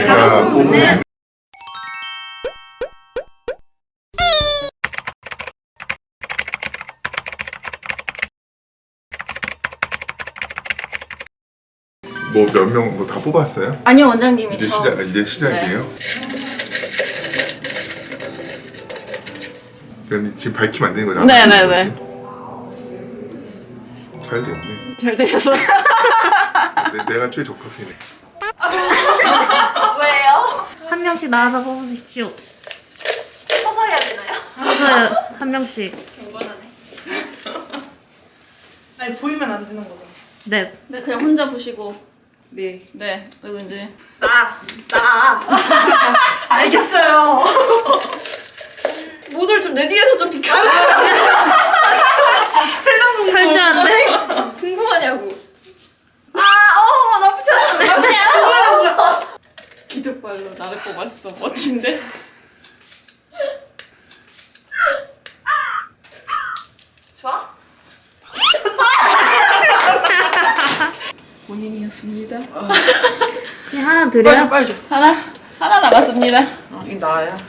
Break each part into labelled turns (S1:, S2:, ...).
S1: 제가 뽑은 뭐몇 명 뭐 다 뽑았어요?
S2: 아니요 원장님이
S1: 이제
S2: 저
S1: 시작 이제 시작이에요. 그럼 지금 밝히면 안 되는 거잖아.
S2: 네, 네, 네.
S1: 잘 됐네.
S2: 잘 되셔서
S1: 내, 내가 최 적합이네.
S3: 한 명씩 나와서 뽑으십시오.
S2: 서서 해야 되나요?
S3: 서서 한 명씩.
S2: 경건하네
S4: 아니 보이면 안 되는 거죠.
S3: 네.
S2: 네 그냥 혼자 보시고
S4: 네.
S2: 네 누군지
S4: 나, 나. 알겠어요.
S2: 모델 좀 내 뒤에서 좀 비켜주세요
S4: 세상 공부.
S3: 철저한데?
S2: 궁금하냐고 아 어 나쁘지 않아 나쁘지 않아 기둥발로 나를 뽑았어 멋진데 좋아? 본인이었습니다
S3: 그냥 하나 드려요?
S2: 빨리 줘 하나 하나 남았습니다
S4: 이 나야.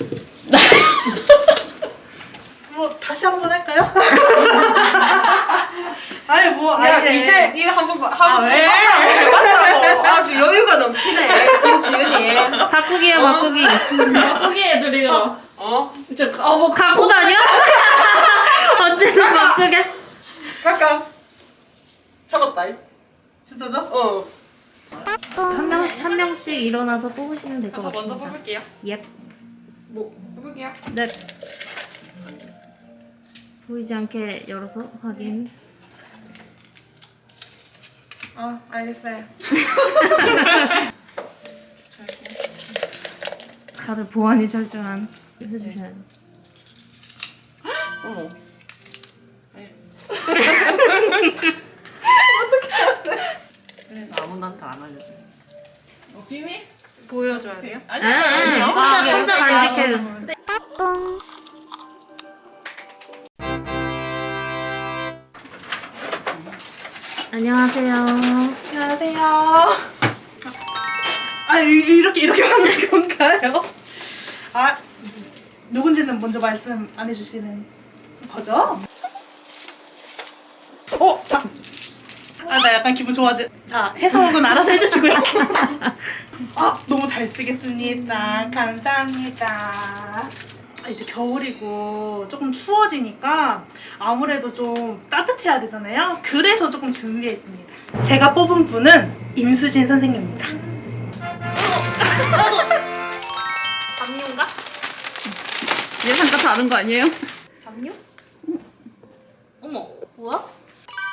S4: 뭐 다시 한 번 할까요? 아니 뭐
S5: 야
S4: 아니,
S5: 이제 네가 한번
S4: 아,
S5: 한번
S4: 왜?
S5: 해봤다고 아주 여유가 넘치네 김지은이
S3: 바꾸기요, 바꾸기.
S2: 바꾸기 애들이요
S5: 어
S2: 진짜 아뭐
S3: 갖고 다녀? 언제서 바꾸게?
S5: 깎아 잡았다
S4: 진짜죠?
S5: 어
S3: 한 명, 한 명씩 일어나서 뽑으시면 될것
S2: 먼저
S3: 같습니다.
S2: 뽑을게요
S3: 예.
S5: 뭐 해볼게요
S3: 네. 보이지 않게 열어서 확인.
S5: 어 알겠어요.
S3: 다들 보안이 철저한 해주셔야 돼.
S2: 어머.
S5: 그래 아무나한테 안 알려줘.
S2: 어, 비밀?
S5: 보여줘야 돼요?
S2: 아니
S3: 아,
S2: 아니요.
S3: 혼자, 혼자 간직해. 안녕하세요.
S2: 안녕하세요
S4: 아 이- 이렇게 이렇게 하는 건가요? 아 누군지는 먼저 말씀 안 해주시는 거죠? 어, 자. 아, 나 약간 기분 좋아지. 자, 해석은 알아서 해주시고요. 아, 너무 잘 쓰겠습니다. 감사합니다. 아, 이제 겨울이고 조금 추워지니까 아무래도 좀 따뜻해야 되잖아요. 그래서 조금 준비했습니다. 제가 뽑은 분은 임수진 선생님입니다.
S3: 담요인가?
S2: 예상 과 다른 거 아니에요?
S3: 담요? 어머, 뭐야?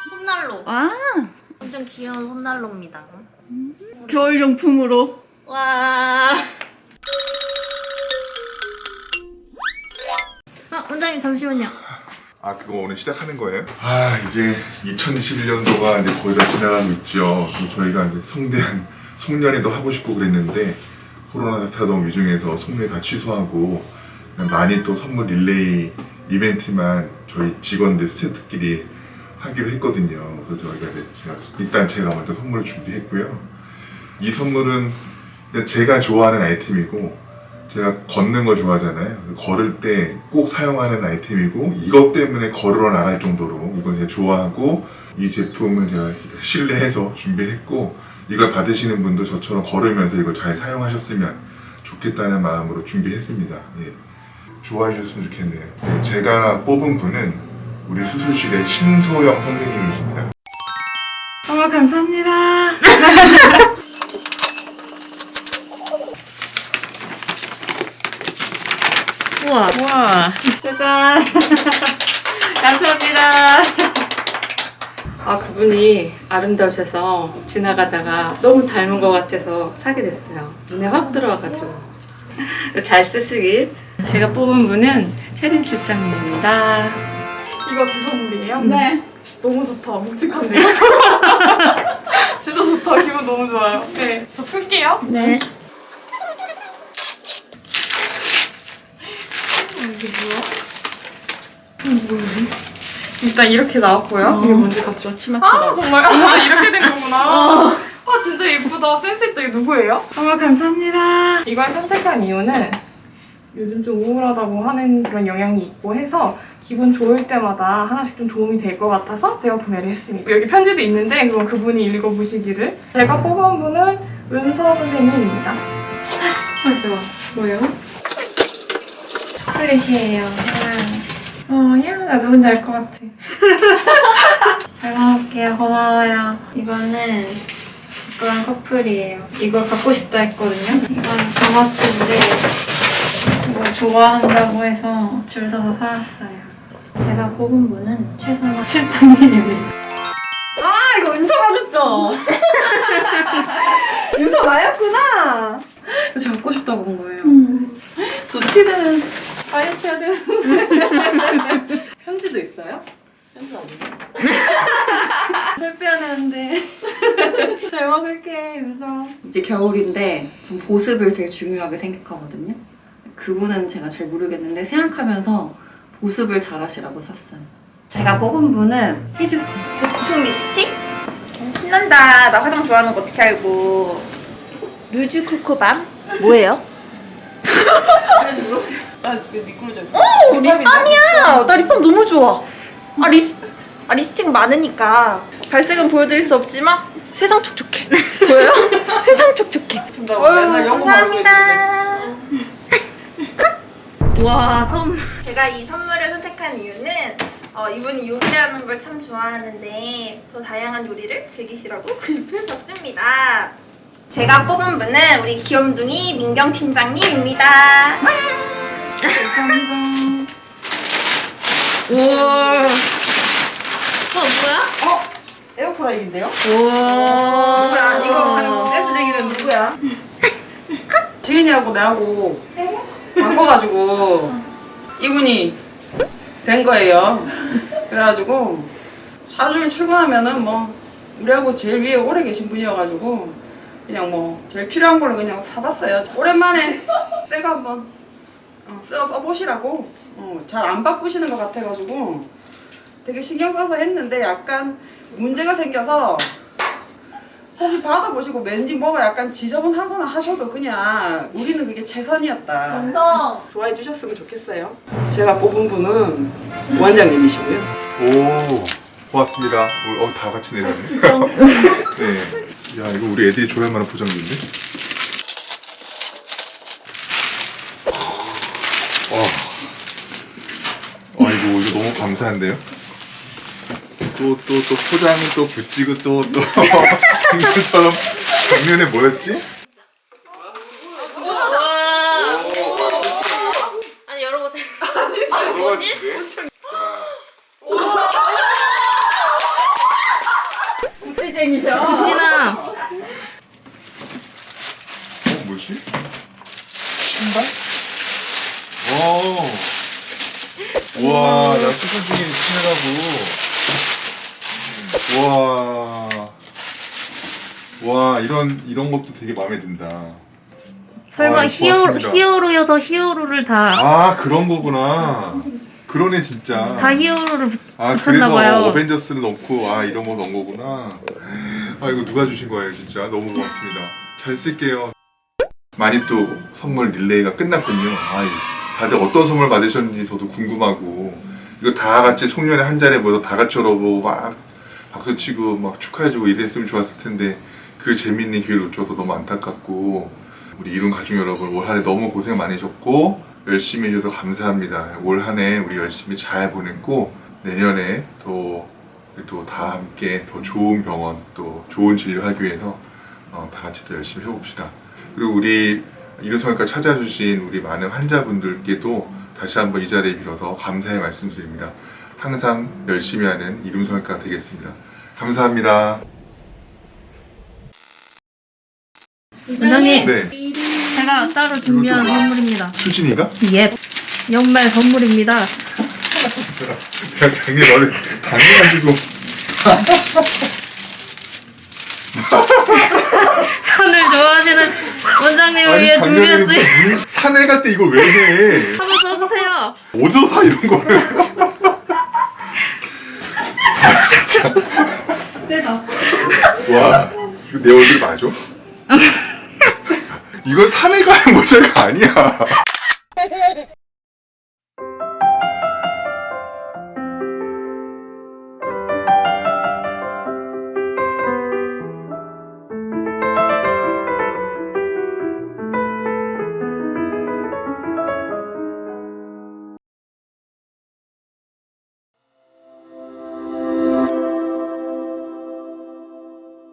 S3: 손난로.
S2: 아
S3: 완전 귀여운 손난로입니다.
S2: 겨울 용품으로
S3: 와. 원장님 잠시만요.
S1: 아 그거 오늘 시작하는 거예요? 아 이제 2021년도가 이제 거의 다 지나가고 있죠. 저희가 이제 성대한 송년회도 하고 싶고 그랬는데 코로나 사태가 너무 위중해서 송년회 다 취소하고 많이 또 선물 릴레이 이벤트만 저희 직원들 스태프끼리 하기로 했거든요. 그래서 저희가 이제 제가 일단 제가 먼저 선물을 준비했고요. 이 선물은 제가 좋아하는 아이템이고 제가 걷는 거 좋아하잖아요. 걸을 때 꼭 사용하는 아이템이고 이것 때문에 걸으러 나갈 정도로 이걸 제가 좋아하고 이 제품은 제가 신뢰해서 준비했고 이걸 받으시는 분도 저처럼 걸으면서 이걸 잘 사용하셨으면 좋겠다는 마음으로 준비했습니다. 예. 좋아해 주셨으면 좋겠네요. 네, 제가 뽑은 분은 우리 수술실의 신소영 선생님이십니다.
S5: 정말 감사합니다
S3: 우와.
S5: 우와 짜잔 감사합니다 아 그분이 아름다우셔서 지나가다가 너무 닮은 것 같아서 사게 됐어요 눈에 확 들어와가지고 잘 쓰시길 제가 뽑은 분은 세린 실장님입니다
S4: 이거 제 선물이에요?
S2: 네
S4: 너무 좋다. 묵직한데요? 진짜 좋다. 기분 너무 좋아요. 네. 저 풀게요.
S3: 네.
S5: 일단 이렇게 나왔고요 이게 뭔지 같이
S2: 치마처럼
S4: 정말 아, 이렇게 된 거구나. 아 진짜 예쁘다. 센스 있다. 이거 누구예요?
S5: 정말 감사합니다
S6: 이걸 선택한 이유는 요즘 좀 우울하다고 하는 그런 영향이 있고 해서 기분 좋을 때마다 하나씩 좀 도움이 될 것 같아서 제가 구매를 했습니다. 여기 편지도 있는데 그건 그분이 읽어보시기를 제가 뽑은 분은 은서 선생님입니다.
S5: 아, 대박. 뭐예요?
S3: 초콜릿이에요. 어, 야, 나 누군지 알 것 같아. 잘 먹을게요. 고마워요. 이거는 이거랑 커플이에요. 이걸 갖고 싶다 했거든요. 이건 장아찌인데 이거 좋아한다고 해서 줄 서서 사왔어요. 제가 뽑은 분은 최선화 실장님입니다.
S7: 아 이거 은서가 줬죠? 은서 나였구나.
S6: 제가 갖고 싶다고 본 거예요.
S7: 도티는 다이어트 해야 되는데. 편지도 있어요? 편지 없네. 살 빼야 되는데. 잘 먹을게 은서.
S8: 이제 겨울인데 좀 보습을 제일 중요하게 생각하거든요. 그분은 제가 잘 모르겠는데 생각하면서 보습을 잘 하시라고 샀어요. 제가 뽑은 분은 씨.
S7: 보충 립스틱? 신난다. 나 화장 좋아하는 거 어떻게 알고. 루즈 코코밤? 뭐예요? 나 미끄러져. 오! 립밤이야! 나 립밤 너무 좋아. 아, 립, 아, 립스틱 많으니까. 발색은 보여드릴 수 없지만 세상 촉촉해. 보여요? 세상 촉촉해. 감사합니다.
S3: 와, 선물.
S7: 제가 이 선물을 선택한 이유는 어, 이분이 요리하는 걸 참 좋아하는데 더 다양한 요리를 즐기시라고 구입해봤습니다. 제가 뽑은 분은 우리 귀염둥이 민경 팀장님입니다. 감사합니다.
S3: 우와. 어, 뭐야?
S7: 에어프라이기인데요?
S3: 우와.
S7: 누구야? 이거 떼수쟁이는 누구야?
S9: 지은이하고 나하고 바꿔가지고 이분이 된 거예요. 그래가지고 하루 출근하면은 뭐 우리하고 제일 위에 오래 계신 분이어가지고 그냥 뭐 제일 필요한 걸로 그냥 사봤어요. 오랜만에 새거 한번 어, 써, 써보시라고 어, 잘 안 바꾸시는 것 같아가지고 되게 신경 써서 했는데 약간 문제가 생겨서 혹시 받아보시고 왠지 뭐가 약간 지저분하거나 하셔도 그냥 우리는 그게 최선이었다.
S7: 정성.
S9: 좋아해 주셨으면 좋겠어요. 제가 뽑은 분은 원장님이시고요.
S1: 오 고맙습니다. 어, 어, 다 같이 내렸네. 네. 야 이거 우리 애들이 좋아할 만한 포장지인데. 와. 아이고 이거 너무 감사한데요. 또 또 또 포장이 또 붙이고 또 또 작년처럼 작년에 뭐였지?
S3: 아니, 열어보세요.
S1: 뭐지?
S3: 진아.
S1: 어 뭐지? 신발? 어. 와, 나 중에 신으라고. 와. 와, 이런 이런 것도 되게 마음에 든다.
S3: 설마
S1: 아,
S3: 히어로. 히어로여서 히어로를 다,
S1: 아, 그런 거구나. 그러네 진짜.
S3: 다 히어로를 붙-
S1: 아,
S3: 붙였나
S1: 그래서
S3: 봐요.
S1: 어벤져스를 넣고 아, 이런 거 넣은 거구나. 아, 이거 누가 주신 거예요, 진짜. 너무 고맙습니다. 잘 쓸게요. 많이 또 선물 릴레이가 끝났군요. 아, 다들 어떤 선물 받으셨는지 저도 궁금하고 이거 다 같이 송년회 한 자리에 모여서 다 같이 열어보고 막 박수 치고 막 축하해주고 이랬으면 좋았을 텐데 그 재밌는 기회를 놓쳐서 너무 안타깝고 우리 이룬 가족 여러분 올 한해 너무 고생 많으셨고 열심히 해줘서 감사합니다. 올 한 해 우리 열심히 잘 보냈고 내년에 또 또 다 함께 더 좋은 병원 또 좋은 진료하기 위해서 어, 다 같이 또 열심히 해봅시다. 그리고 우리 이루성외과 찾아주신 우리 많은 환자분들께도 다시 한번 이 자리에 빌어서 감사의 말씀드립니다. 항상 열심히 하는 이룸성외과 되겠습니다. 감사합니다.
S3: 원장님,
S1: 네,
S3: 제가 따로 준비한
S1: 이것도
S3: 선물입니다.
S1: 수진이가
S3: 예. 연말 선물입니다.
S1: 그냥 장님 어디 당해가지고
S3: 산을 좋아하시는 원장님을 위해 준비했어요.
S1: 사내 갈때 이걸 왜 해?
S3: 한번 써주세요.
S1: 어디서 사 이런 거를? 아 진짜. 와 이거 내 얼굴 맞아? 이거 산에 가는 모자가 아니야